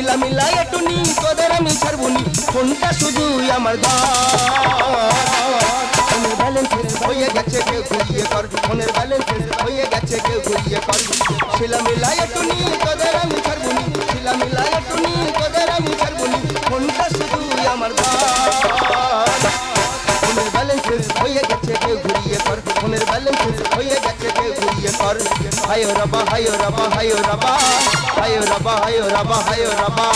তোদের আমি ছাড়বুনি শিলা মিলা এটুনি তোদের আমি ছাড়বুনি ফোনটা শুধু আমার ফোনের ব্যালেন্স হয়ে গেছে কেউ ঘুরিয়ে কর ফোনের ব্যালেন্স হয়ে গেছে কেউ হায়ো রবা হায়ো রবা হায়ো রবা হায়ো রবা হায়ো রবা হায়ো রবা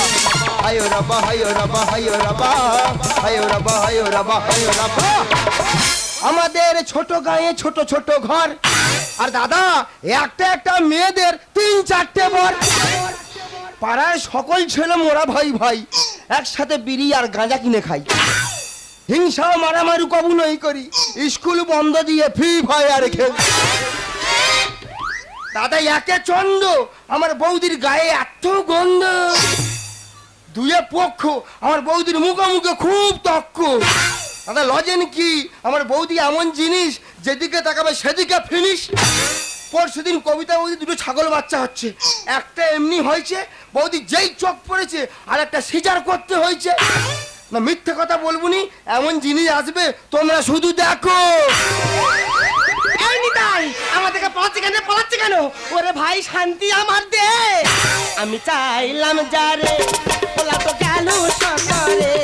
হায়ো রবা হায়ো রবা হায়ো রবা হায়ো রবা হায়ো রবা হায়ো রবা আমাদের ছোট গায়ে ছোট ছোট ঘর। আর দাদা, একটা একটা মেয়েদের তিন চারটে বর। পাড়ায় সকল ছেলে মোরা ভাই ভাই, একসাথে বিড়ি আর গাঁজা কিনে খাই। হিংসা মারামারি কবু নই করি, স্কুল বন্ধ দিয়ে ফ্রি ফায়ার খেল। দাদা একে চন্দ, আমার বৌদির গায়ে এত গন্ধ। দুয়ে পক্ষ, আমার বৌদির মুখোমুখি খুব তক্ক। দাদা, লজেন কি? আমার বৌদি এমন জিনিস, যেদিকে তাকাবে সেদিকে ফিনিশ পরশুদিন কবিতা বৌদি দুটো ছাগল বাচ্চা হচ্ছে। একটা এমনি হয়েছে, বৌদি যেই চোখ পড়েছে, আর একটা সিজার করতে হয়েছে। না, মিথ্যে কথা বলবুনি এমন জিনিস আসবে, তোমরা শুধু দেখো। এই নিতাই, আমাদেরকে পালাচ্ছে কেন পালাচ্ছে কেন? ওরে ভাই, শান্তি আমার দে। আমি চাইলাম যারে পোলা তো গেল সতরে।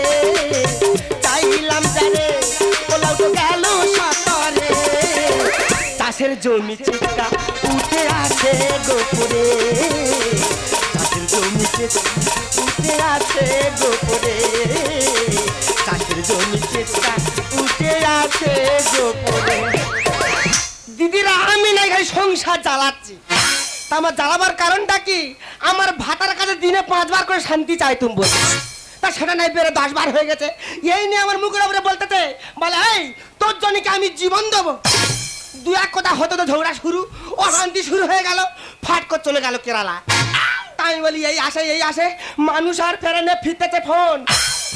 চাইলাম যারে পোলা তো গেল সতরে। চাষের জমি চিৎকা উঠে আসে গোপুরে। চাষের জমি চিৎকা উঠে আসে গোপুরে। চাষের জমি চিৎকা উঠে আসে গোপুরে। দিদিরা, আমি না এখানে সংসার জ্বালাচ্ছি। তা আমার জ্বালাবার কারণটা কি? আমার ভাতার কাছে দিনে পাঁচবার করে শান্তি চাই তুমি বলছে। তা সেটা নাই পেরে দশ বার হয়ে গেছে। এই নিয়ে আমার মুখের উপরে বলতেছে, বলে, এই, তোর জন্য কি আমি জীবন দেবো? দু এক কথা হতো তো ঝগড়া শুরু, অশান্তি শুরু হয়ে গেল, ফাট করে চলে গেল কেরালা। তাই বলি, এই আসে এই আসে, মানুষ আর ফেরেনে ফিরতেছে ফোন।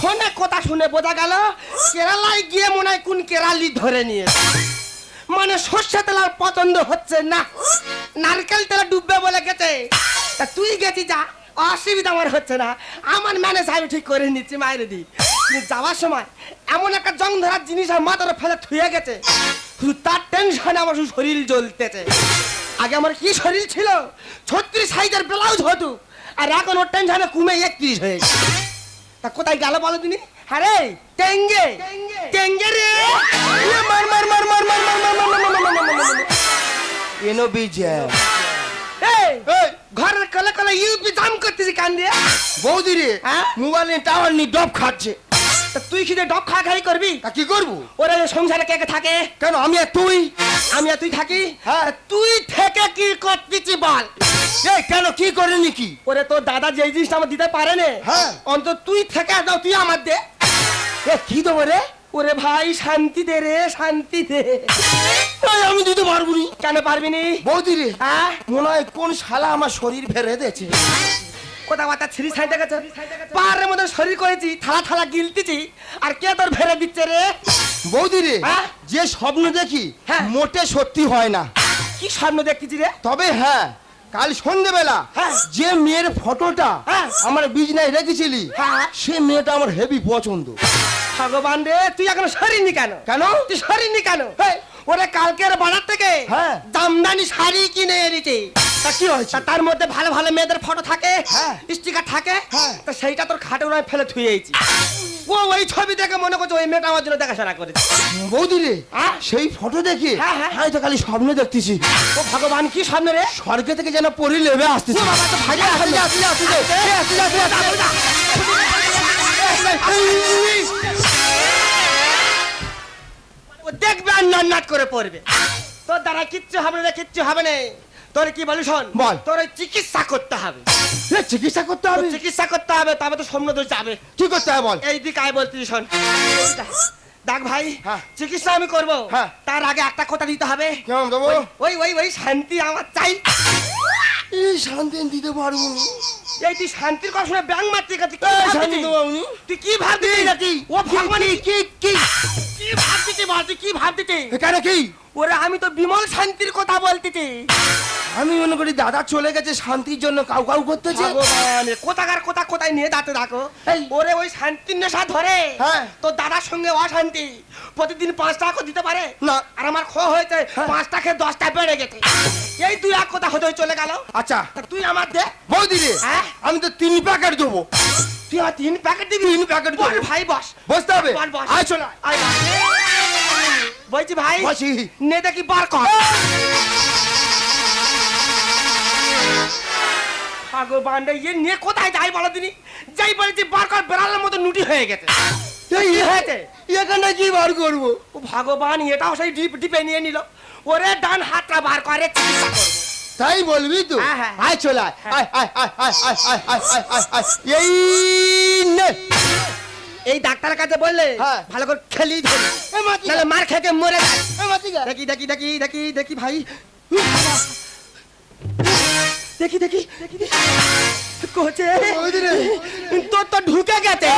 ফোনে কথা শুনে বোঝা গেল, কেরালায় গিয়ে মনে হয় কোন কেরালি ধরে নিয়েছে। মানে সর্ষে তেল আর পছন্দ হচ্ছে না। নারকেল তেলে ডুববে বলে গেছে। তা তুই গেছি যা, অসুবিধা আমার হচ্ছে না। আমার ম্যানেজ আমি ঠিক করে নিচ্ছি, মায়ের দি যাওয়ার সময় এমন একটা জং ধরার জিনিস আমার মাথার ফেলে থুয়ে গেছে। শুধু তার টেনশনে আমার শুধু শরীর জ্বলতেছে। আগে আমার কি শরীর ছিল? ছত্রিশ সাইজের ব্লাউজ হতো। আর এখন ওর টেনশনে কমে একত্রিশ হয়েছে তা কোথায় গেল বলো তুমি? আরে টেঙ্গে টেঙ্গে রে মার মার মার মার মার মার মার মার মার মার মার মার মার মার এনো বিজয় এই ঘরের কলে কলে ইউপি জাম করতেছি কান দিয়ে বৌদি রে হ্যাঁ? মোবাইলে টাওয়ার নি ডব খাচ্ছে তুই কি ডব খা খাই করবি তা কি করব ওরে সংসারে কে কে থাকে কেন আমি আর তুই আমি আর তুই থাকি হ্যাঁ। তুই থেকে কি করতেছি বল এই কেন কি করেনি কি ওরে তোর দাদা যে জিনিসটা আমার দিতে পারে না হ্যাঁ। অন্তত তুই থেকে দাও তুই আমার দে এ কি দেবো রে? ওরে ভাই শান্তি দে রে শান্তি দে। আমি দিতে পারব নি। কেন পারবি নি? বৌদি রে হ্যাঁ মনে হয় কোন শালা আমার শরীর ফেরে দিয়েছে। কোথা বাতা ছিরি সাইডে গেছে পাহাড়ের মধ্যে শরীর করেছি থালা থালা গিলতেছি আর কে তোর ফেরে দিচ্ছে রে? বৌদি রে? যে স্বপ্ন দেখি হ্যাঁ। মোটে সত্যি হয় না। কি স্বপ্ন দেখতেছি রে? তবে হ্যাঁ কাল সন্ধেবেলা হ্যাঁ। যে মেয়ের ফটোটা হ্যাঁ। আমার বিজনায় রেখেছিলি হ্যাঁ। সে মেয়েটা আমার হেভি পছন্দ। ভগবান রে তুই এখন সরিনি কেন কেন তুই সরিনি কেন হেই। ওরে কালকের বাজার থেকে হ্যাঁ। জামদানি শাড়ি কিনে এনেছি তা কি হয়েছে তার মধ্যে ভালো ভালো মেয়েদের ফটো থাকে হ্যাঁ। স্টিকার থাকে হ্যাঁ। তা সেইটা তোর খাটে নয় ফেলে থুয়েছি ও ওই ছবি দেখে মনে করছে ওই মেয়েটা আমার জন্য দেখাশোনা করেছে বৌদি রে হ্যাঁ। সেই ফটো দেখে হ্যাঁ, হ্যাঁ। আমি তো খালি স্বপ্ন দেখতেছি ও ভগবান কি সামনে রে স্বর্গ থেকে যেন পরি লেবে আসতেছি ও বাবা, তো ভারী আসতে যা, আসতে যা, আসতে যা। দেখবে আর নাট করে পড়বে। তোর দ্বারা কিচ্ছু হবে না কিচ্ছু হবে না। তোর কি বলি শোন বল। তোর চিকিৎসা করতে হবে। চিকিৎসা করতে হবে? চিকিৎসা করতে হবে তবে তো তো যাবে। কি করতে হবে বল? এই দিক আয় বলতি শোন। দেখ ভাই হ্যাঁ। চিকিৎসা আমি করব। হ্যাঁ। তার আগে একটা কথা দিতে হবে। কেমন দেবো? ওই- ওই ওই ওই শান্তি আমার চাই। এই শান্তি আমি দিতে পারব না। এই তুই শান্তির কথা শুনে ব্যাং মারতে গেছি কি এই, ভাবছিস? শান্তি দেবো আমি। তুই কি ভাবছিস নাকি? ও ভগবান কি, কি, কি? কি ভাবছিস বল তুই কি ভাবছিস কেন কি ওরে আমি তো বিমল শান্তির কথা বলতেছি আমি মনে করি দাদা চলে গেছে শান্তির জন্য কাউ কাউ করতেছে ভগবান এ কোথাকার কোথা কোথায় নিয়ে দাঁতে দেখো এই। ওরে ওই শান্তির নেশা ধরে হ্যাঁ। তোর দাদার সঙ্গে অশান্তি প্রতিদিন পাঁচ টাকা করে দিতে পারে না। আর আমার খো হয়েছে হ্যাঁ। পাঁচটা খেয়ে দশটা বেড়ে গেছে এই দুই এক কথা হতে চলে গেল। আচ্ছা। তা তুই আমার দে। বৌদি রে হ্যাঁ? আমি তো তিন প্যাকেট দেবো। তুই আমার তিন প্যাকেট দিবি? তিন প্যাকেট বল দেবো ভাই বস। বসতে হবে? বল বস। আয় চলে আয়। বলছি ভাই বসি। নে দেখি বার কর। ভগবান রে, ইয়ে নিয়ে কোথায় যাই বলো দিনি? যাই বলেছি বার কর বেড়ালের মতো নুটি হয়ে গেছে। এই কি হয়েছে? এখানে কি বার করব? ও ভগবান এটাও সেই ডিপ ডিপে নিয়ে নিল। ওরে ডান হাতটা বার করে চিকিৎসা করব তাই বলবি তো হ্যাঁ, হ্যাঁ। আয় চলে আয় আয় আয় আয় আয় আয় আয় আয় আয় আয় এই নে এই ডাক্তারের কাছে বললে হ্যাঁ। ভালো করে খেলি নাহলে মার খেতে মরে দেখি দেখি দেখি দেখি দেখি ভাই দেখি দেখি। কোচে তোর তো ঢুকে গেছে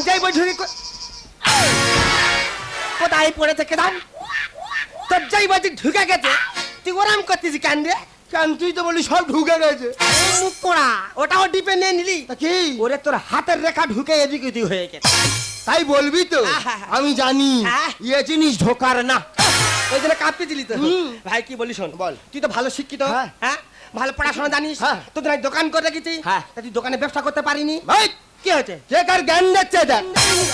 যাই বই ঢুকে কোথায় পড়ে থেকে দাম তোর যাই বলছি ঢুকে গেছে তুই ওরাম করতিস কেন রে? কেন তুই তো বলি সব ঢুকে গেছে। মুখ পোড়া ওটাও ডিপে নিয়ে নিলি? কি? ওরে তোর হাতের রেখা ঢুকে এদিক ওদিক হয়ে গেছে। তাই বলবি তো। আমি জানি। ইয়ে জিনিস ঢোকার না। ওই জন্য কাঁপতে দিলি তো। ভাই কি বলিস শোন? বল। তুই তো ভালো শিক্ষিত হ্যাঁ। হ্যাঁ? ভালো পড়াশোনা জানিস? হ্যাঁ। তোদের দোকান করে রেখেছি। হ্যাঁ। তুই দোকানে ব্যবসা করতে পারিনি? ভাই! কি হয়েছে? কে কার জ্ঞান দিচ্ছে দেখ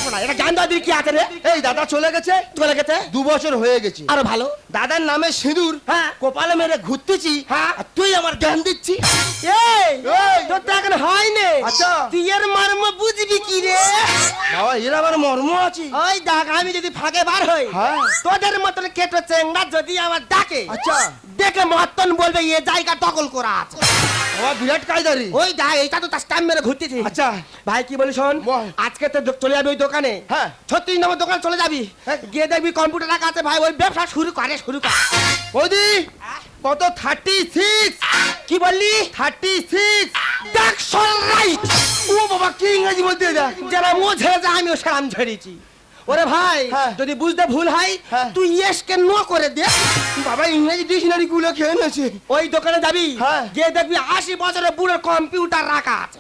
শোনা, এটা জ্ঞান দাদি কি আছে রে? এই দাদা চলে গেছে। চলে গেছে? দু বছর হয়ে গেছে। আরও ভালো। দাদার নামে সিঁদুর। হ্যাঁ। কপালে মেরে ঘুরতেছি। হ্যাঁ। আর তুই আমার জ্ঞান দিচ্ছি। এই এই। তোর তো এখন হয়নি আচ্ছা। তুই এর মর্ম বুঝবি কি রে? বাবা এর আবার মর্ম আছে। ওই দেখ আমি যদি ফাঁকে বার হই হ্যাঁ। তোদের মতন কেটো চেংড়া যদি আমার ডাকে আচ্ছা। দেখে মতন বলবে এ জায়গা দখল করা আছে। বাবা বিরাট কায়দারি। ওই দেখ এইটা তো তার মেরে ঘুরতেছি। আচ্ছা। ভাই কি বলি শোন? আজকে তো চলে যাবি ওই দোকানে। হ্যাঁ। ছত্রিশ নম্বর দোকানে চলে যাবি। হ্যাঁ। গিয়ে দেখবি কম্পিউটার রাখা আছে ভাই ওই ব্যবসা শুরু করে শুরু কর। বৌদি কত? থার্টি সিক্স কি বললি? থার্টি সিক্স দেখ রাইট ও বাবা কি ইংরেজি বলতে দেখ। যারা মো ঝেড়ে যায় আমিও সেরাম ঝেড়েছি ওরে ভাই হ্যাঁ। যদি বুঝতে ভুল হয় হ্যাঁ। তুই ইয়েসকে নো করে দে। বাবা ইংরেজি ডিকশনারি গুলো খেয়ে নেছে ওই দোকানে যাবি। হ্যাঁ। গিয়ে দেখবি আশি বছরের বুড়ো কম্পিউটার রাখা আছে।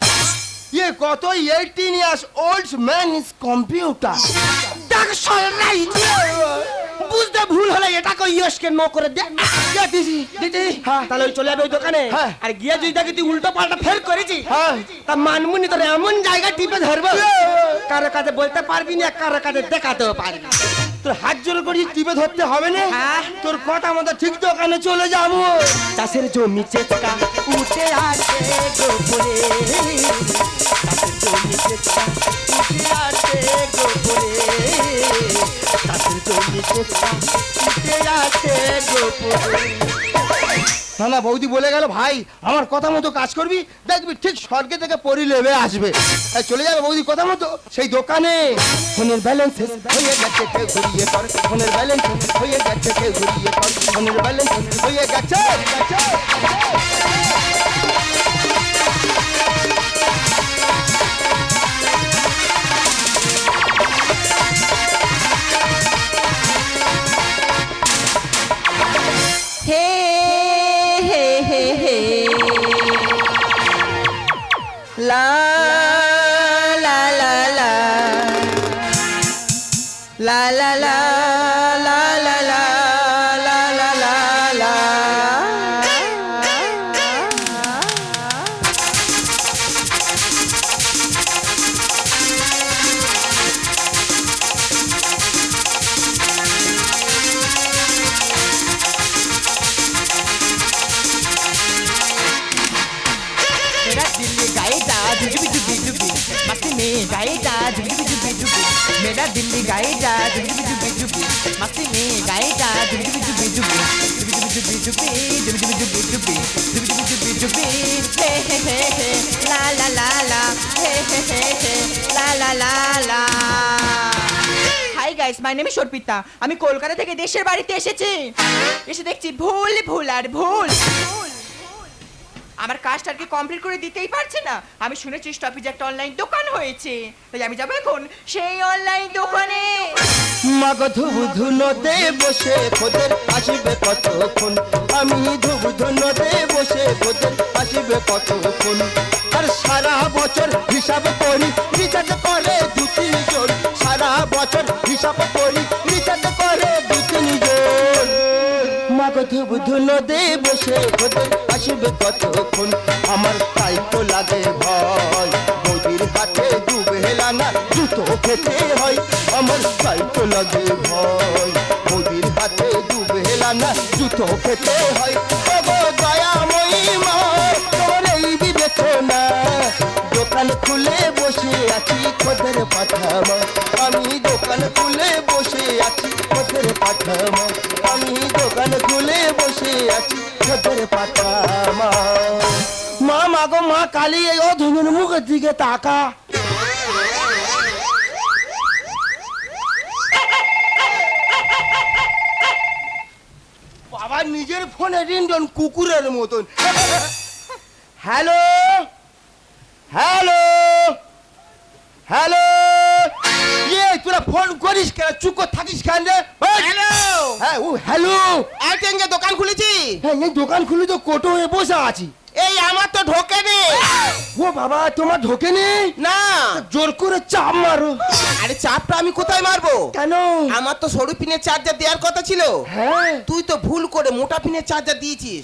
ইয়ে কত eighteen years old man is computer দেখ রাইট বুঝতে ভুল হলে এটাকে ইয়েসকে নো করে দে দিদি হ্যাঁ। তাহলে চলে যাবে ওই দোকানে হ্যাঁ। আর গিয়ে যদি দেখি তুই উল্টো পাল্টা ফের করেছি হ্যাঁ। তা মানমুনি তোর এমন জায়গা টিপে ধরবো কারও কাছে বলতে পারবি না কারও কাছে দেখাতেও পারবি। তোর হাত জোর করি টিপে ধরতে হবে না হ্যাঁ। তোর কথা মতো ঠিক দোকানে চলে যাব। চাষের জমি চেষ্টা উঠে আসে গোপরে চাষের জমি চেষ্টা উঠে আসে গোপরে চাষের জমি চেষ্টা উঠে আসে গোপরে না না, বৌদি বলে গেল, ভাই, আমার কথা মতো কাজ করবি? দেখবি, ঠিক স্বর্গে থেকে পরি লেবে আসবে। চলে যাবে বৌদি কথা মতো? সেই দোকানে। ফোনের ব্যালেন্স হয়ে গেছে, কেউ ঘুরিয়ে কর ফোনের ব্যালেন্স হয়ে গেছে, কেউ ঘুরিয়ে কর ফোনের ব্যালেন্স হয়ে গেছে। la la la. Guys my name Sarpita আমি কলকাতা থেকে দেশের বাড়িতে এসেছি। এসে দেখছি ভুল ভুল আর ভুল। আমার কাজটা আর কি কমপ্লিট করে দিতেই পারছে না। আমি শুনেছি স্টপেজে একটা অনলাইন দোকান হয়েছে। তাই আমি যাব এখন সেই অনলাইন দোকানে। মাগ বসে খোদের আসবে কতক্ষণ? আমি ধুবু বসে খোদের আসবে কতক্ষণ? আর সারা বছর হিসাব করি, রিচার্জ করে দু তিনজন সারা বছর হিসাব করে ধুবু ধুনোতে বসে খোদের আসবে কতক্ষণ? আমার তাই তো লাগে ভয়। মোদির হাতে ডুবেলা না জুতো খেতে হয়। আমার তাই তো লাগে ভয়। মোদির হাতে ডুবেলা না জুতো খেতে হয়। দোকান খুলে বসে আছি খোদের পাঠামা। আমি দোকান খুলে বসে আছি খোদের পাঠামা। আমি দোকান খুলে কালী এই অধমের মুখের দিকে তাকা। বাবা নিজের ফোনে রিন্টন কুকুরের মতন। হ্যালো? হ্যালো? হ্যালো? ইয়ে তোরা ফোন করিস কেন? চুপ করে থাকিস কেন রে? হ্যালো? হ্যাঁ ও হ্যালো? আইটেঙ্গে দোকান খুলেছি? হ্যাঁ দোকান খুলে তো কোটো হয়ে বসে আছি। আমার তো ঢোকে নে। ও বাবা তোমার ঢোকে নেই না। জোর করে চাপ মারো। আরে চাপটা আমি কোথায় মারবো? কেন? আমার তো সরু পিনের চার্জার দেওয়ার কথা ছিল। হ্যাঁ। তুই তো ভুল করে মোটা পিনের চার্জার দিয়েছিস।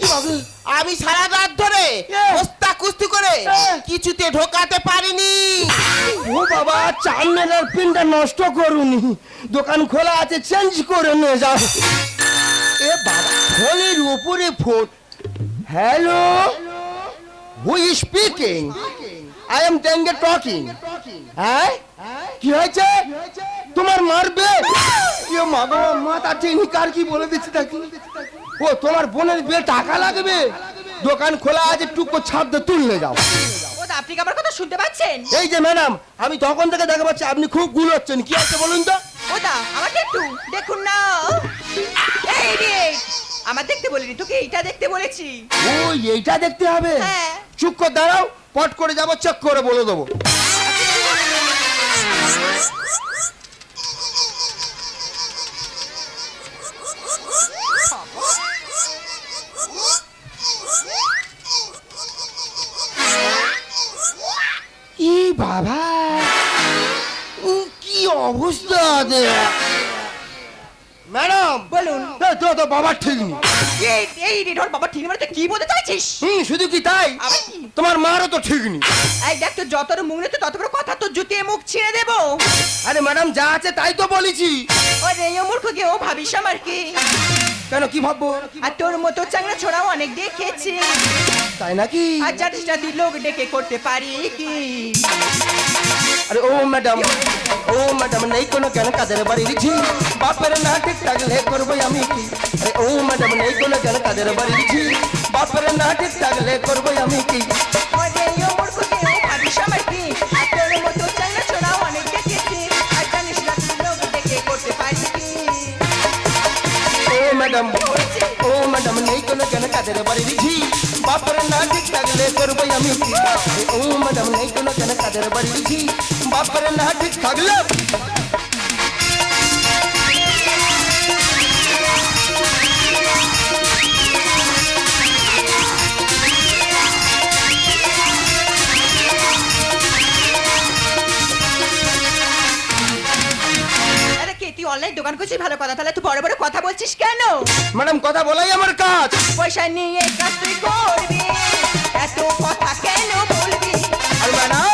আমি সারা রাত ধরে। বস্তা কুস্তি করে। কিছুতে ঢোকাতে পারিনি। ও বাবা চান্নেলের পিনটা নষ্ট করুনি। দোকান খোলা আছে চেঞ্জ করে নিয়ে যাও। এ বাবা ফোনের উপরে phone hello who is speaking I am Tenge talking হ্যাঁ কি হয়েছে? তোমার মারবে? এ মা বাবা মাথা টেনি কার কি বলে দিচ্ছি নাকি ও তোমার বোনের বিয়ে টাকা লাগবে? দোকান খোলা আছে টুকু ছাপ দিয়ে তুললে যাও। আপনি আমার কথা শুনতে পাচ্ছেন? এই যে ম্যাডাম আমি তখন থেকে দেখা পাচ্ছি আপনি খুবগুলো হচ্ছেন। কি আছে বলুন তো? ও দা আমাকে একটু দেখুন না। এই রে আমার দেখতে বলিনি তোকে এইটা দেখতে বলেছি। ও এইটা দেখতে হবে? হ্যাঁ। চুপ করে দাঁড়াও পট করে যাব চেক করে বলে দেবো। বাবা কি অবস্থা দে ম্যাডাম বলুন। এ, তো তো বাবার ঠিক নেই। এই এই রে ওর বাবা ঠিক মানে তুই কি বলতে চাইছিস? হুম শুধু কি তাই? তোমার মারও তো ঠিক নেই। এই দেখ তোর যত মুখ নেই তত বড় কথা তোর জুতিয়ে মুখ ছিঁড়ে দেবো। আরে ম্যাডাম যা আছে তাই তো বলেছি। ও রে ও মূর্খকে ও ভাবিস আমার কি? কেন কি ভাববো? আর তোর মতো চাংড়া ছোড়াও অনেক দেখেছি। তাই নাকি? আর না তুই লোক ডেকে করতে পারি কি? আরে ও ম্যাডাম ও ম্যাডাম নেই কোনো কেন কাদের বাড়ি দিচ্ছি বাপের না ঠিক থাকলে করব আমি কি আরে ও ম্যাডাম নেই কোনো কেন কাদের বাড়ি দিচ্ছি বাপের না ঠিক থাকলে করব আমি কি ম্যাডাম নেই কোনো কাদের বাড়ি দিচ্ছি বাপের না ঠিক থাকলে করব আমি কি ও ম্যাডাম নেই কোনো কেন কাদের বাড়ি দিচ্ছি বাপের না ঠিক থাকলে কে দোকান করছিস ভালো কথা। তাহলে তুই বড় বড় কথা বলছিস কেন? ম্যাডাম কথা বলাই আমার কাজ। পয়সা নিয়ে কাজ তুই করবি। এত কথা কেন বলবি? আর ম্যাডাম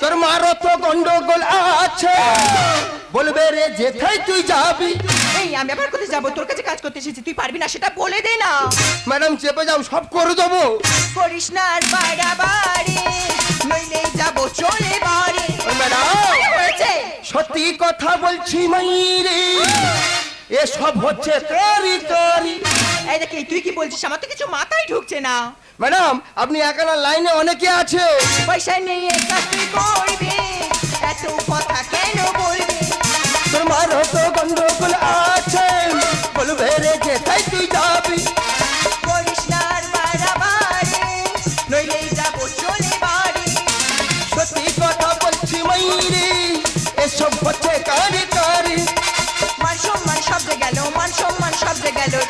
তোর মারও তো গন্ডগোল আছে। বলবে রে যেথায় তুই যাবি। এই আমি আবার কোথায় যাব? তোর কাছে কাজ করতে এসেছি তুই পারবি না সেটা বলে দে না। ম্যাডাম চেপে যাও সব করে দেবো। করিস না আর বাড়াবাড়ি নইলে যাব চলে বাড়ি। ম্যাডাম সত্যি কথা বলছি মাইরে এসব হচ্ছে কারি কারি। এই দেখি তুই কি বলছিস? আমার তো কিছু মাথায় ঢুকছে না। ম্যাডাম আপনি একানা লাইনে অনেকে আছে। পয়সা নেই তুই করবি এত কথা কেন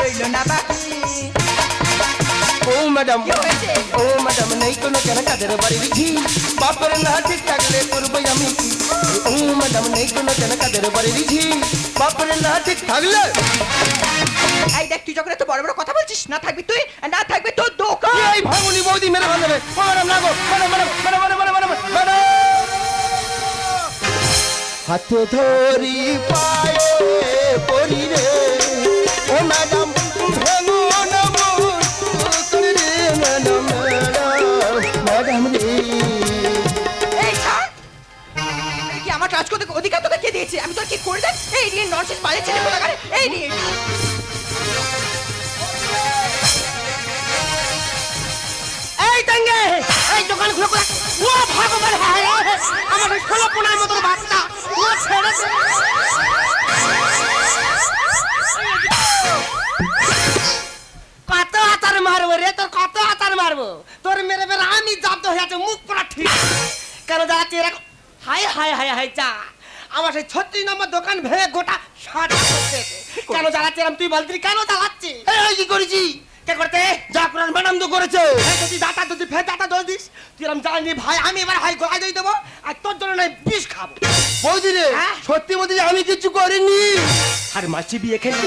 রইল না বাকি। ও ম্যাডাম? ও ম্যাডাম নেই কোনো কেন কাদের বাড়ির ঝি বাপের না ঠিক থাকলে করব আমি। কি? ও ম্যাডাম নেই কোনো কেন কাদের বাড়ির ঝি বাপের না ঠিক থাকলে এই দেখ তুই যখন এত বড় বড় কথা বলছিস না থাকবি তুই না থাকবে তোর দোকান। এই ভাঙুনি বৌদি মেরে ভাঙ দেবে ও ম্যাডাম না গো ম্যাডাম ম্যাডাম ম্যাডাম হাতে ধরি পায়ে পরি রে। ও ম্যাডাম ভেঙো না করে রে ম্যাডাম রে। আমার কাজ করতে অধিকার তোকে কে দিয়েছে? আমি তোর কি করে দেখ এই নিয়ে নরসিস বাজে ছেলে কোথাকার? এই নিয়ে এই টাঙ্গে এই দোকান খুলে ও ভগবান হ্যাঁ আমার ষোলো পোনার মতো বাচ্চা। কত আচার মারবো রে? তোর কত আচার মারবো? তোর মেরে মেরে আমি জব্দ হয়ে আছে মুখ পড়া ঠিক। কেন যাচ্ছে এরকম হাই হাই হাই হাই চা আমার সেই ছত্রিশ নম্বর দোকান ভেঙে গোটা সাজা কেন জ্বালাচ্ছি তুই বলতি কেন জ্বালাচ্ছি কি করেছি কে করতে? যা করার ম্যাডাম তো করেছে। হ্যাঁ, যদি দাতা যদি ফের দাতা দোষ দিস তুই এরম জানি ভাই আমি এবার হাই গলায় দিয়ে দেবো আর তোর জন্য নয় বিষ খাব। বৌদি রে হ্যাঁ? সত্যি বলতে আমি কিছু করিনি। আর মাসি বিয়ে খেলি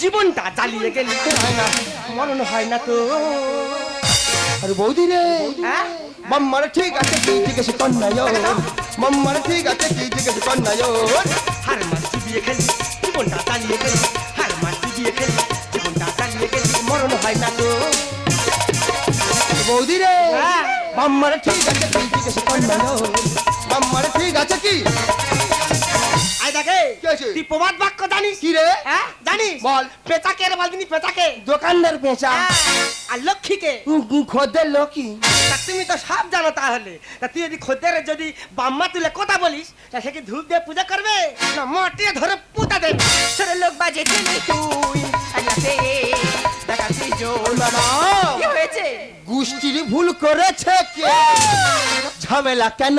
জীবনটা জ্বালিয়ে গেলি হয় না মরণ হয় না তো। আরে বৌদি রে হ্যাঁ? মাম্মার ঠিক আছে কি জিজ্ঞেস কন্যায় মাম্মার ঠিক আছে কি জিজ্ঞেস কন্যায় হার মাসি বিয়ে খেলি জীবনটা জ্বালিয়ে গেলি। হার মাসি বিয়ে খেলি গেলি হয় না তো বৌদি রে হ্যাঁ। মাম্মার ঠিক আছে কি জিজ্ঞেস কন্যায় মাম্মার ঠিক আছে কি? তুই প্রবাদ বাক্য জানিস? কি রে? হ্যাঁ জানিস? বল। পেঁচাকে রে বলদিনি পেঁচাকে? দোকানদার পেঁচা। আর লক্ষ্মীকে? খোদের লোকি তা তুমি তো সব জানো তাহলে। তা তুই যদি খদ্দের যদি বাম্মা তুলে কথা বলিস তা সে কি ধূপ দিয়ে পূজা করবে? না মাটিয়ে ধরে পুঁতা দেবে। ছোট লোক বাজে তুই? গোষ্ঠীর ভুল করেছে কে? ঝামেলা কেন?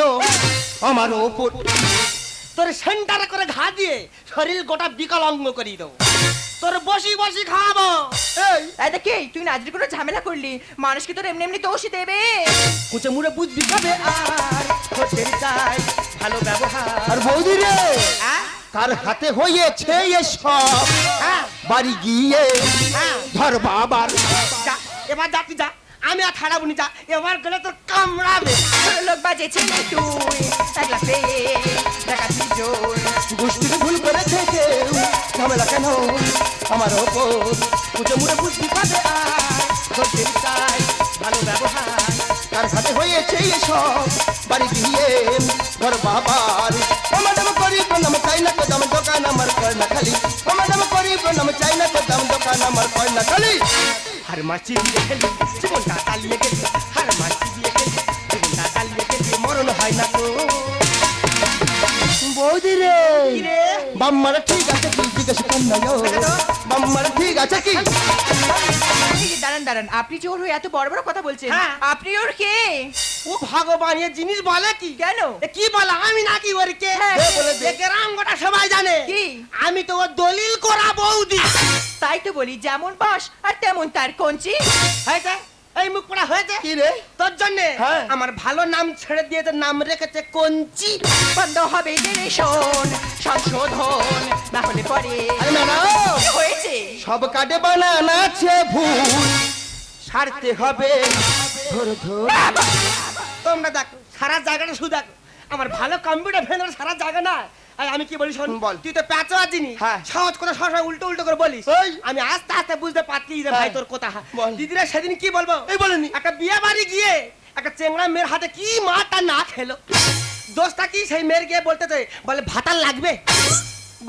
আমার ওপর তোর সেন্টারে করে ঘা দিয়ে শরীর গোটা বিকলাঙ্গ করিয়ে দেবো। তোর বসি বসি খাওয়াবো এই এই দেখ তুই নাজরি করে ঝামেলা করলি? মানুষ কি তোর এমনি এমনি দোষই দেবে। কুচে মুড়ে বুঝবি খাবে আর খদ্দের চাই ভালো ব্যবহার। আর বৌদি রে হ্যাঁ? কার হাতে হয়েছে এসব হ্যাঁ। বাড়ি গিয়ে হ্যাঁ। ধর বাবার যা এবার যা তুই যা। আমি আর ছাড়াবো নি যা। এবার গেলে তোর কামড়াবে। লোক বাজে ছেলে তুই একলা পেয়ে দেখাচ্ছি জোর। গোষ্ঠীর ভুল করেছে কেউ ঝামেলা কেন? আমার ওপর পুজো মুড়ে বুদ্ধি পাবে আর খদ্দের চাই ভালো ব্যবহার। কার হাতে হয়েছে এসব? বাড়ি গিয়ে ঘর বাবার। ও ম্যাডাম করি প্রণাম চাই না কদম দোকান আমার কর্ণা খালি ম্যাডাম করি প্রণাম চাই না কদম দোকান আমার কর্ণা খালি হার মাছি দিয়ে খেলি জীবনটা চালিয়ে গেলি হার মাছি দিয়ে খেলি জীবনটা চালিয়ে গেলি মরণ হয় না তো। বৌদি রে। বাম্মার ঠিক আছে কি? জিজ্ঞেস কন্যায় বাম্মার ঠিক আছে কি? দাঁড়ান দাঁড়ান আপনি জোর হয়ে এত বড় বড় কথা বলছেন হ্যাঁ। আপনি ওর কে? ও ভগবান এ জিনিস বলে কি? কেন? কি বলে? আমি নাকি ওর কে হ্যাঁ, গ্রাম গোটা সবাই জানে। কি? আমি তো ওর দলিল করা বৌদি। তাই তো বলি যেমন বাস আর তেমন তার কঞ্চি। হয়েছে? এই মুখ পড়া হয়েছে? কি রে? তোর জন্য? হ্যাঁ। আমার ভালো নাম ছেড়ে দিয়ে দিয়েছে নাম রেখেছে কঞ্চি। বন্ধ হবে জেনেশন সংশোধন না হলে পরে। হয়েছে। সব কাটে বানান আছে ভুল। সারতে হবে। ধর ধর। তোমরা দেখো সারা জায়গাটা শুধু দেখো। আমার ভালো কম্পিউটার ফেনার সারা জায়গা না। আমি কি বলি শোন বল। তুই তো প্যাচো আছিনি হ্যাঁ। সহজ করে সহজ উল্টো উল্টো করে বলিস। আমি আস্তে আস্তে বুঝতে পারছি যে ভাই হ্যাঁ। তোর কথা। দিদিরা সেদিন কি বলব? এই বলেনি। একটা বিয়ে বাড়ি গিয়ে একটা চেংড়া মেয়ের হাতে কি মাটা না খেলো। দোষটা কি? সেই মেয়ের গিয়ে বলতে চাই বলে ভাতার লাগবে?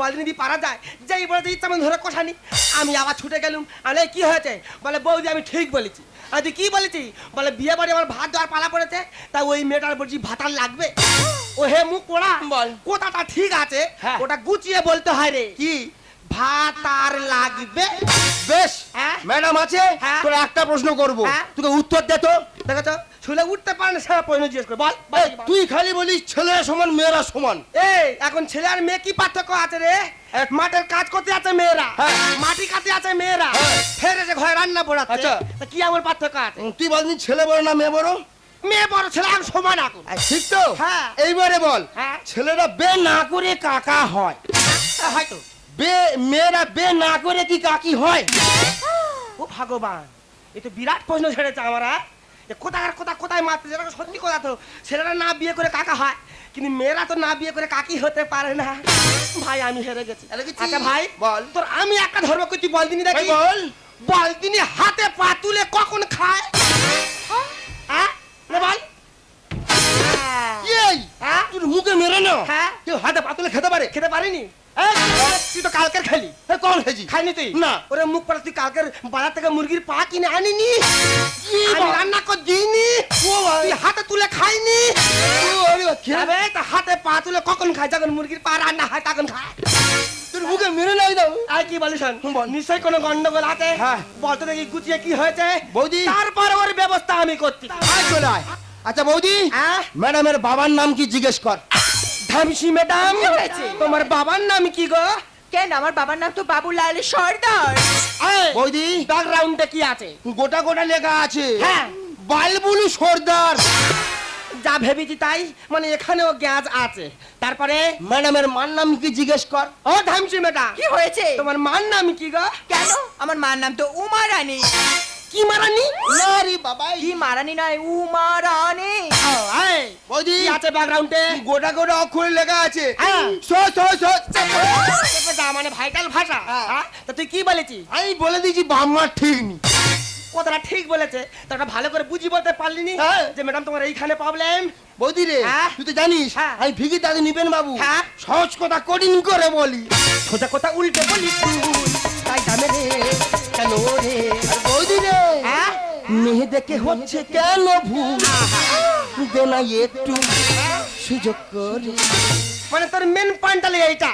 বলদিন দি পারা যায়। যেই বলে ইচ্ছা ধরে কষানি। আমি আবার ছুটে গেলুম। আরে কি হয়েছে? বলে বৌদি আমি ঠিক বলেছি। আর তুই কি বলেছি বলে বিয়ে বাড়ি আমার ভাত দেওয়ার পালা পড়েছে তা ওই মেয়েটার বলছি ভাতার লাগবে ও হে মুখ পোড়া বল। কোথাটা ঠিক আছে হ্যাঁ। ওটা গুছিয়ে বলতে হয় রে কি ভাতার লাগবে বেশ হ্যাঁ? ম্যাডাম আছে হ্যাঁ? তোর একটা প্রশ্ন করব হ্যাঁ? তোকে উত্তর দে তো দেখো তো শুলে উঠতে পারে না সারা পয়নো জিজ্ঞেস করে বল তুই খালি বলিস ছেলেরা সমান মেয়েরা সমান এই এখন ছেলে আর মেয়ে কি পার্থক্য আছে রে মাঠের কাজ করতে আছে মেয়েরা। মাটি কাটতে আছে মেয়েরা। ফের এসে ঘরে রান্না পড়াচ্ছে আচ্ছা। কি আমার পার্থক্য আছে তুই বলনি ছেলে বড় না মেয়ে বড় মেয়ে বড় ছেলে সমান এখন ঠিক তো হ্যাঁ। এইবারে বল। ছেলেরা বে না করে কাকা হয় হয়তো বে মেয়েরা বে না করে কি কাকি হয়? ও ভগবান এ তো বিরাট প্রশ্ন ছেড়েছে আমরা এ কোথায় আর কোথায় কোথায় মারতে যেটা সত্যি কথা তো। ছেলেরা না বিয়ে করে কাকা হয় কিন্তু মেয়েরা তো না বিয়ে করে কাকি হতে পারে না। ভাই আমি হেরে গেছি। আচ্ছা ভাই বল। তোর আমি একটা ধর্ম করছি বল দিনি দেখি। বল বল। দিনি হাতে পা তুলে কখন খায়? হ্যাঁ বল। এই তোর মুখে মেরে না? হ্যাঁ। কেউ হাতে পাতলে খেতে পারে? খেতে পারিনি? তুই তো কালকের খেলি এ, কখন খাইনি তুই? না। ওরে মুখ পড়া তুই কালকের বাজার থেকে মুরগির পা কিনে আনিনি? আমি রান্না করে দিইনি? তুই হাতে তুলে খাইনি? আরে বাবা, খেয়ে- যাবে তা হাতে পা তুলে কখন খায়? যখন মুরগির পা রান্না হয় তখন খায়। তোর মুখে মেরে নাই দাও। আর কি বলিস হুম, নিশ্চয়ই কোনো গন্ডগোল আছে? হ্যাঁ। বলতো দেখি গুছিয়ে কি হয়েছে? বৌদি। তারপর ওর ব্যবস্থা আমি করছি। চলে আয়। আচ্ছা বৌদি। হ্যাঁ? ম্যাডামের বাবার নাম কি জিজ্ঞেস কর। ধামসি ম্যাডাম। কি হয়েছে? তোমার বাবার নাম কি গো? কেন? আমার বাবার নাম তো বাবুলাল সর্দার। বৌদি। ব্যাকগ্রাউন্ডে কি আছে? গোটা গোটা লেখা আছে। হ্যাঁ। বালবুলু সর্দার। যা ভেবেছি তাই মানে এখানেও গ্যাস আছে। তারপরে? ম্যাডামের মার নাম কি জিজ্ঞেস কর। ও ধামসি ম্যাডাম। কি হয়েছে? তোমার মার নাম কি গো? কেন? আমার মার নাম তো উমা রানী। কি মারানি? না রে বাবা কি মারানি নয় উমা রানী ও, এই, বৌদি। আছে ব্যাকগ্রাউন্ডে গোটা গোটা অক্ষরে লেখা আছে। হ্যাঁ। সো সো সো মানে ভাইটাল ভাষা? তা তুই কি বলেছিস আমি বলে দিয়েছি বাম্মার ঠিক নি কথাটা ঠিক বলেছে তো ভালো করে বুঝি বলতে পারলি নি? হ্যাঁ। যে ম্যাডাম তোমার এইখানে প্রবলেম বৌদি রে হ্যাঁ। তুই তো জানিস হ্যাঁ। আমি ভিকি দাদু নিবেন বাবু। হ্যাঁ। সহজ কথা কঠিন করে বলি। সোজা কথা উল্টে বলিস তুই। তাই দামে রে কেন রে? বৌদি রে? মেয়ে দেখে হচ্ছে কেন ভুল দে না একটু সুযোগ করে মানে তোর মেন পয়েন্টটা এইটা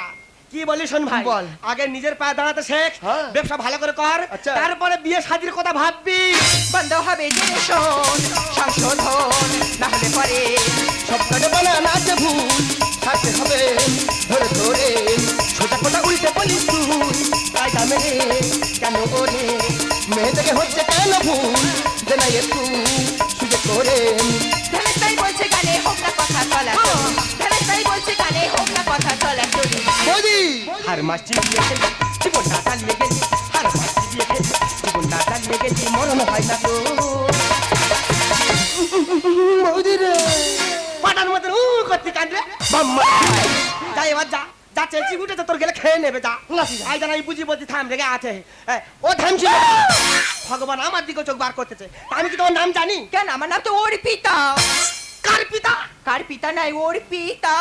কি বলিস শোন ভাই বল। আগে নিজের পায়ে দাঁড়াতে শেখ হ্যাঁ। ব্যবসা ভালো করে কর আচ্ছা। তারপরে বিয়ে শাদির কথা ভাববি বন্ধ হবে জেনেশন সংশোধন না হলে পরে সবটাকে বানান আছে ভুল থাকতে হবে ধরে ধরে সোজা কথা উল্টে বলিস তুই। তাই দামে রে কেন ওরে? মেয়ে দেখে হচ্ছে কেন ভুল? দে না একটু সুযোগ করে তাই বলছে গানে হোক না কথা চলা তাই বলছে গানে হোক না কথা চলা চলি। বৌদি! হার মাসি দিয়ে গেলি জীবনটা চালিয়ে গেলি। হার মাসি দিয়ে জীবনটা চালিয়ে গেলি মরণ হয় না তো। বৌদি রে! পাটার মতন উ করতে কাঁদবে। বাম্মা যা এবার যা। চেলছি উঠেছে তোর গেলে খেয়ে নেবে যা। আই জানা বুঝি বলছি থাম রেগে আছে। ও থামছি ভগবান আমার দিকে চোখ বার করতেছে। আমি কি তোমার নাম জানি? কেন? আমার নাম তো ওর পিতা। কার পিতা? কার পিতা নাই ওর পিতা।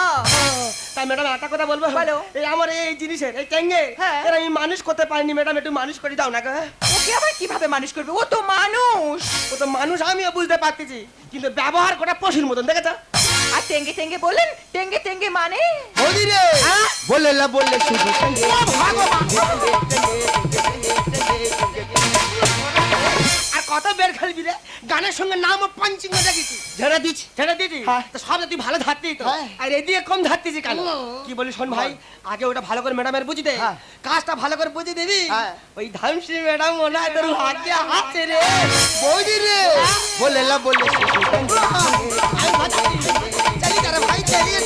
তাই ম্যাডাম একটা কথা বলব? বলো। এই আমার এই জিনিসের এই টেঙ্গে হ্যাঁ। এর আমি মানুষ করতে পারিনি ম্যাডাম একটু মানুষ করে দাও না গো ওকে আবার কীভাবে মানুষ করবে? ও তো মানুষ। ও তো মানুষ আমিও বুঝতে পারতেছি। কিন্তু ব্যবহার করা পশুর মতন দেখেছ? আর টেঙ্গে টেঙ্গে বলেন টেঙ্গে টেঙ্গে মানে? বৌদি রে! হ্যাঁ? বলে না বললে শুধু ও আর কত বের খেলবি রে? গানের সঙ্গে নাম পাঞ্চিং দেখেছি ঝেড়ে দিচ্ছি। ছেড়ে দিয়েছি হ্যাঁ। সব তুই ভালো ধারতি তো। হ্যাঁ। আর এদিকে কম ধারতিছি কেন? কি বলি শোন ভাই আগে ওটা ভালো করে ম্যাডামের বুঝি দে। কাজটা ভালো করে বুঝি দিবি হ্যাঁ। ওই ধামসি ম্যাডাম হয় তোর ভাগ্যে আছে রে বৌদি রে। বলে না বললে শুধু সঙ্গে আমি বাজাচ্ছি। চালিয়ে যা রে ভাই চালিয়ে।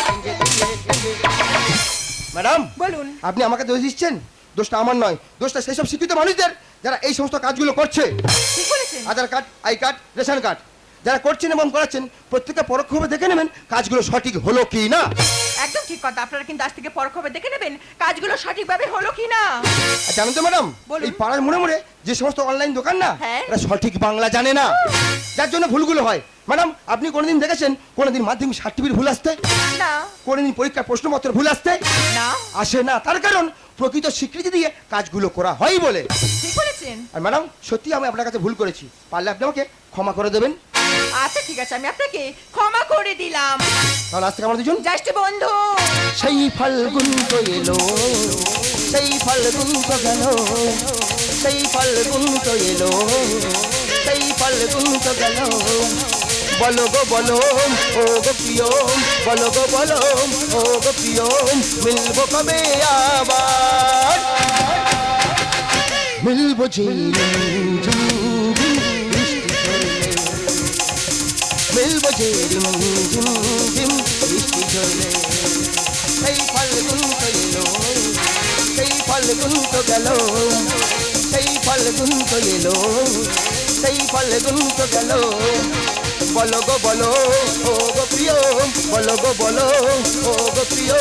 ম্যাডাম। বলুন। আপনি আমাকে দোষ দিচ্ছেন? দোষটা আমার নয়। দোষটা সেই সব শিক্ষিত মানুষদের যারা এই সমস্ত কাজগুলো করছে। Aadhaar card I card ration card. যারা করছেন এবং করাচ্ছেন প্রত্যেকে পরোক্ষভাবে দেখে নেবেন কাজগুলো সঠিক হলো কি না। একদম ঠিক কথা। আপনারা কিন্তু আজ থেকে পরোক্ষভাবে দেখে নেবেন কাজগুলো সঠিকভাবে হলো কি না। জানেন তো ম্যাডাম। এই পাড়ার মোড়ে মোড়ে যে সমস্ত অনলাইন দোকান না হ্যাঁ। এরা সঠিক বাংলা জানে না। যার জন্য ভুলগুলো হয়। ম্যাডাম আপনি কোনোদিন দেখেছেন কোনোদিন মাধ্যমিক সার্টিফিকেট ভুল আসতে? না। কোনোদিন পরীক্ষার প্রশ্নপত্র ভুল আসতে? না। আসে না। তার কারণ প্রকৃত স্বীকৃতি দিয়ে কাজগুলো করা হয় বলে। ঠিক বলেছেন। আর ম্যাডাম সত্যি আমি আপনার কাছে ভুল করেছি। পারলে আপনি আমাকে ক্ষমা করে দেবেন। আচ্ছা ঠিক আছে আমি আপনাকে ক্ষমা করে দিলাম। তাহলে আজ থেকে আমরা দুজন জাস্ট বন্ধু। সেই ফাল্গুন তো এলো। সেই ফাল্গুন তো গেল, সেই ফাল্গুন তো এলো, সেই ফাল্গুন তো গেল। বলো গো, বলো, ও গো প্রিয়, বলো গো, বলো, ও গো প্রিয়, মিলবো কবে আবার? মিলবো যে রিম ঝিম ঝিম বৃষ্টি ঝরলে সেই ফাল্গুন তো গেল সেই ফাল্গুন তো এলো সেই ফাল্গুন তো গেল বলো গো বলো ও গো প্রিয় বলো গো বলো ও গো প্রিয়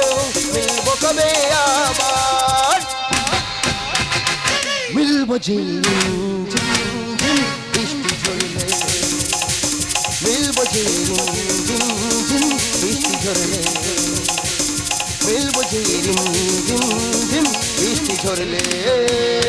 মিলব কবে আবার মিলব যে মিলবো